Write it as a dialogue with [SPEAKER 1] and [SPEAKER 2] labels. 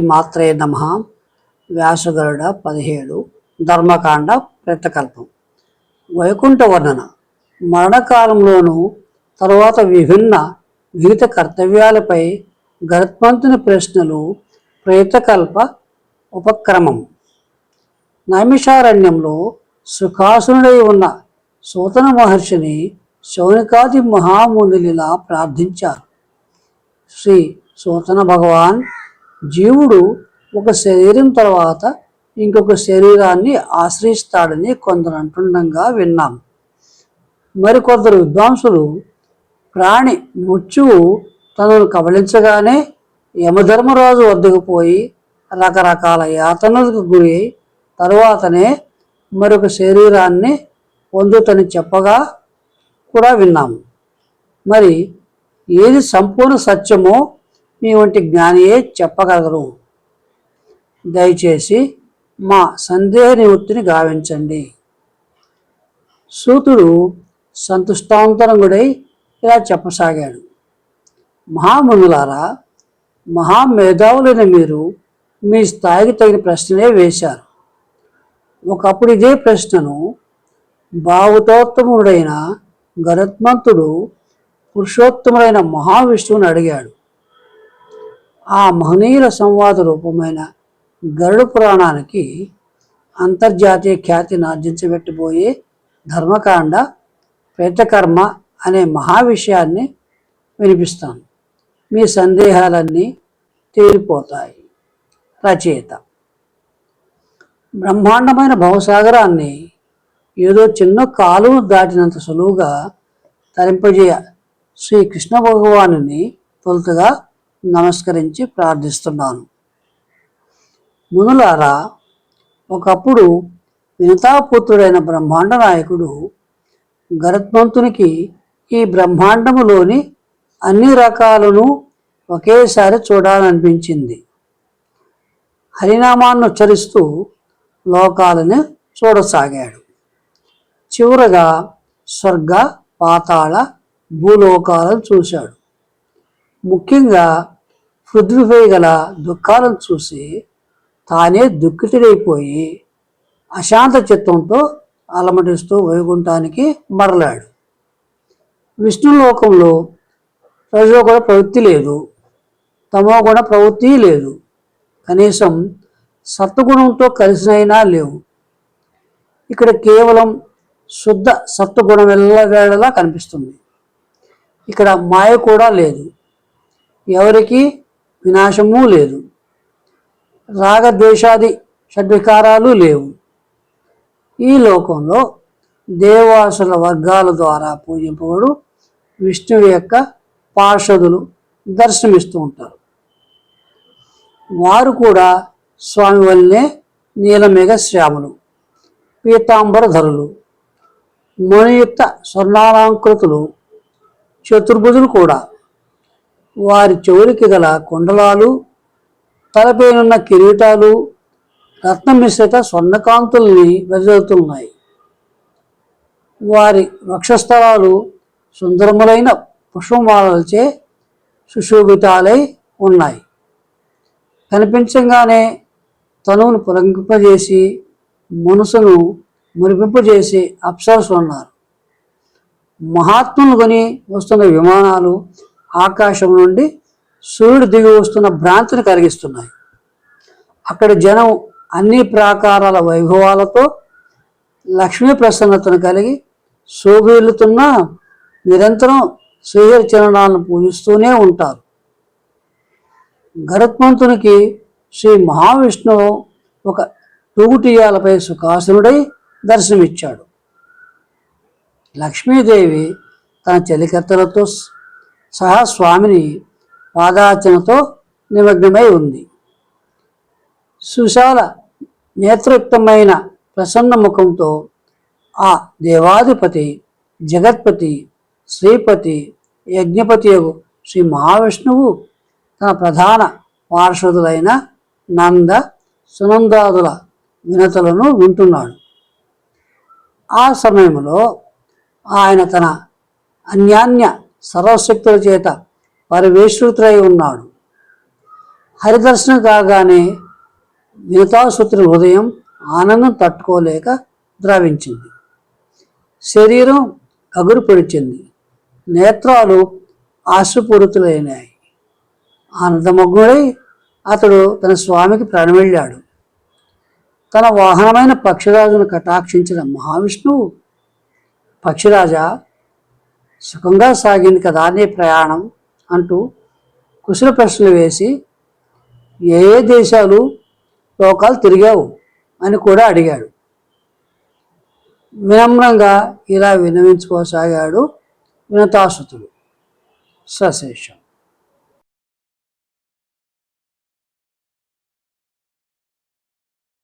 [SPEAKER 1] శ్రీమాత్రే నమ. వ్యాసగరుడ పదిహేడు. ధర్మకాండ ప్రతకల్పం. వైకుంఠ వర్ణన. మరణకాలంలోనూ తరువాత విభిన్న వివిధ కర్తవ్యాలపై గరుత్మంతుని ప్రశ్నలు ప్రేతకల్ప ఉపక్రమం. నైమిషారణ్యంలో సుఖాసునుడై ఉన్న సూతన మహర్షిని శౌనికాది మహామునులిలా ప్రార్థించారు. శ్రీ సూతన భగవాన్ జీవుడు ఒక శరీరం తర్వాత ఇంకొక శరీరాన్ని ఆశ్రయిస్తాడని కొందరు అంటుండగా విన్నాం. మరికొందరు విద్వాంసులు ప్రాణి మృత్యువు తనను కబలించగానే యమధర్మరాజు వద్దకు పోయి రకరకాల యాతనలకు గురి అయి తరువాతనే మరొక శరీరాన్ని పొందుతని చెప్పగా కూడా విన్నాము మరి ఏది సంపూర్ణ సత్యమో మీ వంటి జ్ఞానియే చెప్పగలరు. దయచేసి మా సందేహ నివృత్తిని గావించండి. సూతుడు సంతుష్టాంతరంగుడై ఇలా చెప్పసాగాడు. మహామునులారా మహామేధావులైన మీరు మీ స్థాయికి తగిన ప్రశ్నలే వేశారు. ఒకప్పుడు ఇదే ప్రశ్నను భావతోత్తముడైన గరుత్మంతుడు పురుషోత్తముడైన మహావిష్ణువుని అడిగాడు. ఆ మహనీయుల సంవాద రూపమైన గరుడ పురాణానికి అంతర్జాతీయ ఖ్యాతిని ఆర్జించబెట్టబోయే ధర్మకాండ ప్రేతకర్మ అనే మహావిషయాన్ని వినిపిస్తాను. మీ సందేహాలన్నీ తీరిపోతాయి రచయిత. బ్రహ్మాండమైన భవసాగరాన్ని ఏదో చిన్న కాలువను దాటినంత సులువుగా తరింపజేయ శ్రీ కృష్ణ భగవానుని తొలుతగా నమస్కరించి ప్రార్థిస్తున్నాను. మునులారా ఒకప్పుడు వినతాపుత్రుడైన బ్రహ్మాండ నాయకుడు గరుత్మంతునికి ఈ బ్రహ్మాండములోని అన్ని రకాలను ఒకేసారి చూడాలనిపించింది. హరినామాన్ని ఉచ్చరిస్తూ లోకాలను చూడసాగాడు. చివరగా స్వర్గ పాతాళ భూలోకాలను చూశాడు. ముఖ్యంగా పృథ్వీపై గల దుఃఖాలను చూసి తానే దుఃఖితుడైపోయి అశాంత చిత్తంతో అలమటిస్తూ వైకుంఠానికి మరలాడు. విష్ణులోకంలో కూడా ప్రవృత్తి లేదు. తమో కూడా ప్రవృత్తి లేదు. కనీసం సత్వగుణంతో కలిసినైనా లేవు. ఇక్కడ కేవలం శుద్ధ సత్వగుణం వెళ్ళవేళలా కనిపిస్తుంది. ఇక్కడ మాయ కూడా లేదు. ఎవరికి? వినాశము లేదు. రాగద్వేషాది షడ్వికారాలు లేవు. ఈ లోకంలో దేవాసుల వర్గాల ద్వారా పూజింపబడు విష్ణువు యొక్క పార్షదులు దర్శనమిస్తూ ఉంటారు. వారు కూడా స్వామి వల్లనే నీలమేఘ శ్యాములు పీతాంబరధరులు మణియుక్త స్వర్ణాలంకృతులు చతుర్భుజులు కూడా వారి చెవులకి గల కుండలాలు తలపైనున్న కిరీటాలు రత్నమిశ్రిత స్వర్ణకాంతుల్ని వెదజల్లుతున్నాయి. వారి వక్షస్థలాలు సుందరములైన పుష్పమాలలచే సుశోభితాలై ఉన్నాయి. కనిపించగానే తనువును పులంకింపజేసి మనసును మురిపింపజేసి అప్సర్స్ ఉన్నారు మహాత్ములు కొని వస్తున్న విమానాలు ఆకాశం నుండి సూర్యుడు దిగి వస్తున్న భ్రాంతిని కలిగిస్తున్నాయి. అక్కడ జనం అన్ని ప్రాకారాల వైభవాలతో లక్ష్మీ ప్రసన్నతను కలిగి శోభిల్లుతున్న నిరంతరం శ్రీహరి చరణాలను పూజిస్తూనే ఉంటారు. గరుత్మంతునికి శ్రీ మహావిష్ణువు ఒక తూగుటియాలపై సుఖాసునుడై దర్శనమిచ్చాడు. లక్ష్మీదేవి తన చెలికత్తెలతో సహా స్వామిని పాదార్చనతో నిమగ్నమై ఉంది. సుశాల నేత్రయుక్తమైన ప్రసన్న ముఖంతో ఆ దేవాధిపతి జగత్పతి శ్రీపతి యజ్ఞపతి శ్రీ మహావిష్ణువు తన ప్రధాన పార్షదులైన నంద సునందాదుల వినతులను వింటున్నాడు. ఆ సమయంలో ఆయన తన అన్యాన్య సర్వశక్తుల చేత వారి వేశ్రుతులై ఉన్నాడు. హరిదర్శనం కాగానే వినతాసుత్రి హృదయం ఆనందం తట్టుకోలేక ద్రవించింది. శరీరం కగురు పొడిచింది నేత్రాలు ఆశ్రపూరితులైనాయి ఆనందమగ్నుడై అతడు తన స్వామికి ప్రాణమెళ్ళాడు తన వాహనమైన పక్షిరాజును కటాక్షించిన మహావిష్ణువు పక్షిరాజా సుఖంగా సాగింది కదా నీ ప్రయాణం అంటూ కుశల ప్రశ్నలు వేసి ఏ ఏ దేశాలు లోకాలు తిరిగావు అని కూడా అడిగాడు. వినమ్రంగా ఇలా వినవించుకోసాగాడు వినతాసుతుడు. సశేషం.